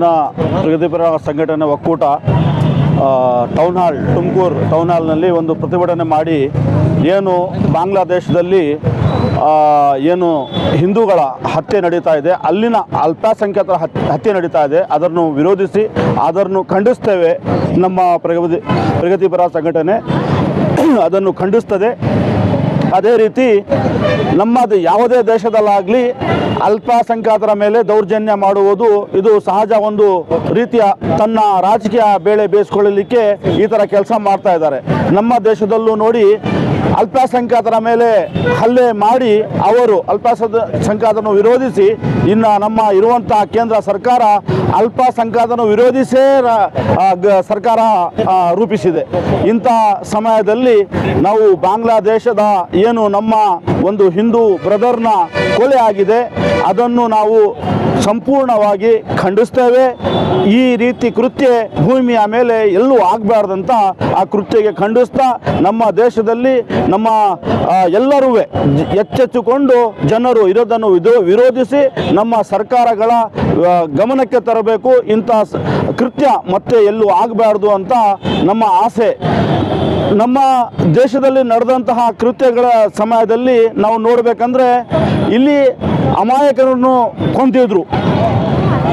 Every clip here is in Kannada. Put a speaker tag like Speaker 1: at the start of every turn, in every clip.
Speaker 1: ಪ್ರಗತಿಪರ ಸಂಘಟನೆ ಒಕ್ಕೂಟ ಟೌನ್ ಹಾಲ್ ತುಮಕೂರು ಟೌನ್ ಹಾಲ್ನಲ್ಲಿ ಒಂದು ಪ್ರತಿಭಟನೆ ಮಾಡಿ ಏನು ಬಾಂಗ್ಲಾದೇಶದಲ್ಲಿ ಏನು ಹಿಂದೂಗಳ ಹತ್ಯೆ ನಡೀತಾ ಇದೆ, ಅಲ್ಲಿನ ಅಲ್ಪಸಂಖ್ಯಾತರ ಹತ್- ಹತ್ಯೆ ನಡೀತಾ ಇದೆ, ಅದನ್ನು ವಿರೋಧಿಸಿ, ಅದನ್ನು ಖಂಡಿಸ್ತೇವೆ ನಮ್ಮ ಪ್ರಗತಿ, ಪ್ರಗತಿಪರ ಸಂಘಟನೆ ಅದನ್ನು ಖಂಡಿಸ್ತದೆ. ಅದೇ ರೀತಿ ನಮ್ಮದು ಯಾವುದೇ ದೇಶದಲ್ಲಾಗಲಿ ಅಲ್ಪಸಂಖ್ಯಾತರ ಮೇಲೆ ದೌರ್ಜನ್ಯ ಮಾಡುವುದು ಇದು ಸಹಜ ಒಂದು ರೀತಿಯ ತನ್ನ ರಾಜಕೀಯ ಬೇಳೆ ಬೇಯಿಸ್ಕೊಳ್ಳಲಿಕ್ಕೆ ಈ ಥರ ಕೆಲಸ ಮಾಡ್ತಾ ಇದ್ದಾರೆ. ನಮ್ಮ ದೇಶದಲ್ಲೂ ನೋಡಿ ಅಲ್ಪಸಂಖ್ಯಾತರ ಮೇಲೆ ಹಲ್ಲೆ ಮಾಡಿ ಅವರು ಅಲ್ಪಸಂಖ್ಯಾತನ್ನು ವಿರೋಧಿಸಿ, ಇನ್ನು ನಮ್ಮ ಇರುವಂತಹ ಕೇಂದ್ರ ಸರ್ಕಾರ ಅಲ್ಪಸಂಖ್ಯಾತನ ವಿರೋಧಿಸೇ ಸರ್ಕಾರ ರೂಪಿಸಿದೆ. ಇಂಥ ಸಮಯದಲ್ಲಿ ನಾವು ಬಾಂಗ್ಲಾದೇಶದ ಏನು ನಮ್ಮ ಒಂದು ಹಿಂದೂ ಬ್ರದರ್ನ ಕೊಲೆ ಆಗಿದೆ, ಅದನ್ನು ನಾವು ಸಂಪೂರ್ಣವಾಗಿ ಖಂಡಿಸ್ತೇವೆ. ಈ ರೀತಿ ಕೃತ್ಯ ಭೂಮಿಯ ಮೇಲೆ ಎಲ್ಲೂ ಆಗಬಾರ್ದಂತ ಆ ಕೃತ್ಯಗೆ ಖಂಡಿಸ್ತಾ ನಮ್ಮ ದೇಶದಲ್ಲಿ ನಮ್ಮ ಎಲ್ಲರೂ ಎಚ್ಚೆತ್ತುಕೊಂಡು ಜನರು ಇರೋದನ್ನು ವಿರೋಧಿಸಿ ನಮ್ಮ ಸರ್ಕಾರಗಳ ಗಮನಕ್ಕೆ ತರಬೇಕು. ಇಂಥ ಕೃತ್ಯ ಮತ್ತೆ ಎಲ್ಲೂ ಆಗಬಾರ್ದು ಅಂತ ನಮ್ಮ ಆಸೆ. ನಮ್ಮ ದೇಶದಲ್ಲಿ ನಡೆದಂತಹ ಕೃತ್ಯಗಳ ಸಮಯದಲ್ಲಿ ನಾವು ನೋಡಬೇಕಂದ್ರೆ ಇಲ್ಲಿ ಅಮಾಯಕರನ್ನು ಕೊಂದಿದ್ರು.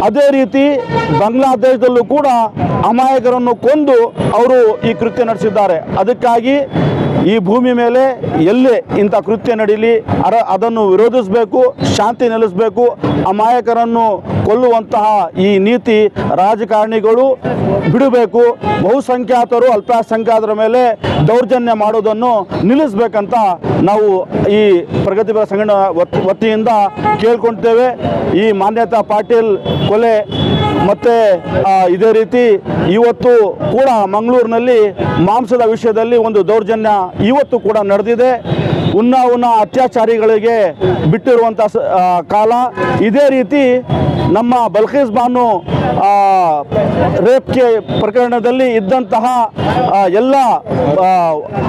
Speaker 1: ಅದೇ ರೀತಿ ಬಾಂಗ್ಲಾದೇಶದಲ್ಲೂ ಕೂಡ ಅಮಾಯಕರನ್ನು ಕೊಂದು ಅವರು ಈ ಕೃತ್ಯ ನಡೆಸಿದ್ದಾರೆ. ಅದಕ್ಕಾಗಿ ಈ ಭೂಮಿ ಮೇಲೆ ಎಲ್ಲೇ ಇಂಥ ಕೃತ್ಯ ನಡೀಲಿ ಅದನ್ನು ವಿರೋಧಿಸಬೇಕು, ಶಾಂತಿ ನೆಲೆಸಬೇಕು, ಅಮಾಯಕರನ್ನು ಕೊಲ್ಲುವಂತಹ ಈ ನೀತಿ ರಾಜಕಾರಣಿಗಳು ಬಿಡಬೇಕು. ಬಹುಸಂಖ್ಯಾತರು, ಅಲ್ಪಸಂಖ್ಯಾತರ ಮೇಲೆ ದೌರ್ಜನ್ಯ ಮಾಡೋದನ್ನು ನಿಲ್ಲಿಸಬೇಕಂತ ನಾವು ಈ ಪ್ರಗತಿಪರ ಸಂಘಟನೆ ವತ್- ವತಿಯಿಂದ ಕೇಳ್ಕೊಳ್ತೇವೆ ಈ ಮಾನ್ಯತಾ ಪಾಟೀಲ್ ಕೊಲೆ ಮತ್ತು ಇದೇ ರೀತಿ ಇವತ್ತು ಕೂಡ ಮಂಗಳೂರಿನಲ್ಲಿ ಮಾಂಸದ ವಿಷಯದಲ್ಲಿ ಒಂದು ದೌರ್ಜನ್ಯ ಇವತ್ತು ಕೂಡ ನಡೆದಿದೆ. ಉನ್ನ ಉನ್ನ ಅತ್ಯಾಚಾರಿಗಳಿಗೆ ಬಿಟ್ಟಿರುವಂಥ ಕಾಲ ಇದೇ ರೀತಿ ನಮ್ಮ ಬಲ್ಕೀಸ್ ಬಾನು ಆ, ಕೇ ಪ್ರಕರಣದಲ್ಲಿ ಇದ್ದಂತಹ ಎಲ್ಲ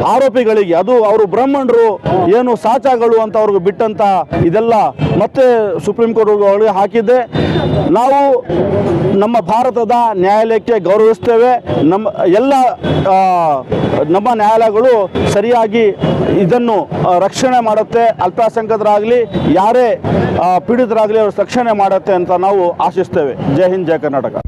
Speaker 1: ಆರೋಪಿಗಳಿಗೆ ಅದು ಅವರು ಬ್ರಾಹ್ಮಣರು ಏನು ಸಾಚಾಗಳು ಅಂತ ಅವ್ರಿಗೆ ಬಿಟ್ಟಂತ ಇದೆಲ್ಲ ಮತ್ತೆ ಸುಪ್ರೀಂ ಕೋರ್ಟ್ ಅವರಿಗೆ ಹಾಕಿದ್ದೆ. ನಾವು ನಮ್ಮ ಭಾರತದ ನ್ಯಾಯಾಲಯಕ್ಕೆ ಗೌರವಿಸ್ತೇವೆ. ನಮ್ಮ ಎಲ್ಲ ನಮ್ಮ ನ್ಯಾಯಾಲಯಗಳು ಸರಿಯಾಗಿ ಇದನ್ನು ರಕ್ಷಣೆ ಮಾಡುತ್ತೆ. ಅಲ್ಪಸಂಖ್ಯಾತರಾಗಲಿ ಯಾರೇ ಪೀಡಿತರಾಗಲಿ ಅವರು ರಕ್ಷಣೆ ಮಾಡುತ್ತೆ ಅಂತ ನಾವು ಆಶಿಸ್ತೇವೆ. ಜೈ ಹಿಂದ್ ಜೈ കർണാടക